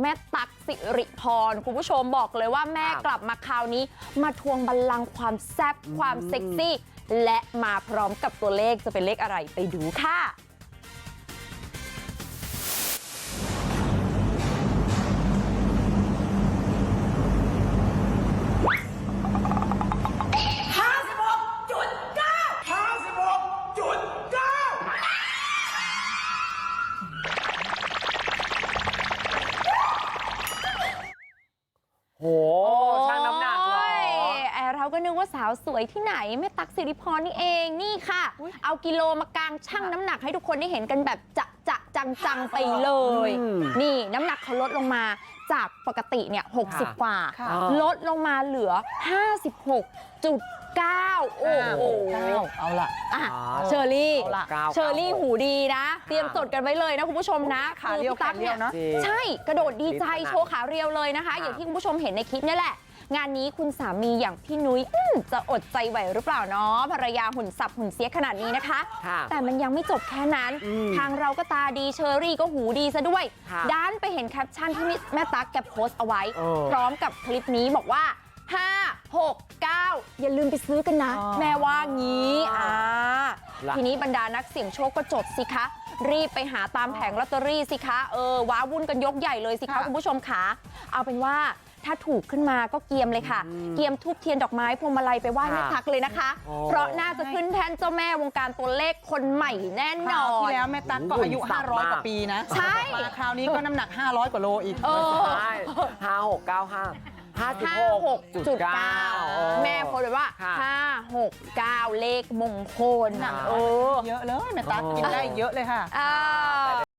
แม่ตั๊กสิริพรคุณผู้ชมบอกเลยว่าแม่ครับกลับมาคราวนี้มาทวงบัลลังก์ความแซ่บความเซ็กซี่และมาพร้อมกับตัวเลขจะเป็นเลขอะไรไปดูค่ะ โหช่างน้ำหนักเหรอโยไอเราก็นึกว่าสาวสวยที่ไหนแม่ตั๊กสิริพรนี่เองนี่ค่ะเอากิโลมากางชั่งน้ำหนักให้ทุกคนได้เห็นกันแบบจะจะจังจังๆไปเลย อืมนี่น้ำหนักเขาลดลงมาจากปกติเนี่ย60 กว่า ค่ะ ลดลงมาเหลือ56.9โอ้โหเอาล่ะอะอ๋อเชอรี่เอาล่ะเก้าเชอรี่หูดีนะ เตรียมจดกันไว้เลยนะคุณผู้ชมนะขาเรียวคือพี่ตั๊กขาเรียวนะจริงใช่กระโดดดีใจดีขนาดโชว์ขาเรียวเลยนะคะค่ะอย่างที่คุณผู้ชมเห็นในคลิปนี่แหละงานนี้คุณสามีอย่างพี่นุ้ยอื้อจะอดใจไหวหรือเปล่าเนาะภรรยาหุ่นสับหุ่นเสียขนาดนี้นะคะค่ะแต่มันยังไม่จบแค่นั้นอืมทางเราก็ตาดีเชอรี่ก็หูดีซะด้วยค่ะด้านไปเห็นแคปชั่นที่แม่ตั๊กแกโพสต์เอาไว้เออพร้อมกับคลิปนี้บอกว่า5 6 9 อย่าลืมไปซื้อกันนะอ๋อแม่ว่างี้อ่าล่ะทีนี้บรรดานักเสี่ยงโชคก็จดสิคะรีบไปหาตามแผงลอตเตอรี่สิคะเออว้าวุ่นกันยกใหญ่เลยสิคะค่ะคุณผู้ชมขาเอาเป็นว่าถ้าถูกขึ้นมาก็เกียมเลยค่ะ เกียมทูบเทียนดอกไม้พวงมาลัยไปไหว้แม่ค่ะทักเลยนะคะโอ้เพราะน่าจะขึ้นแทนเจ้าแม่วงการตัวเลขคนใหม่แน่นคราอวนที่แล้วแม่ตั๊กก็อายุหุ่นสับมาก500 กว่าปีนะ ใช่มาคราวนี้ก็น้ำหนัก 500 กว่าโลอีกเออใช่ห้าหกเก้าห้า ห้าสิบห้าหหกกจุจุดดเก้าเก้าแม่โพสต์ไว้ว่าค่ะห้าหกเก้าเลขมงคลค่ะเออเยอะเลยแม่ตั๊กกินได้เยอะเลยค่ะอ่า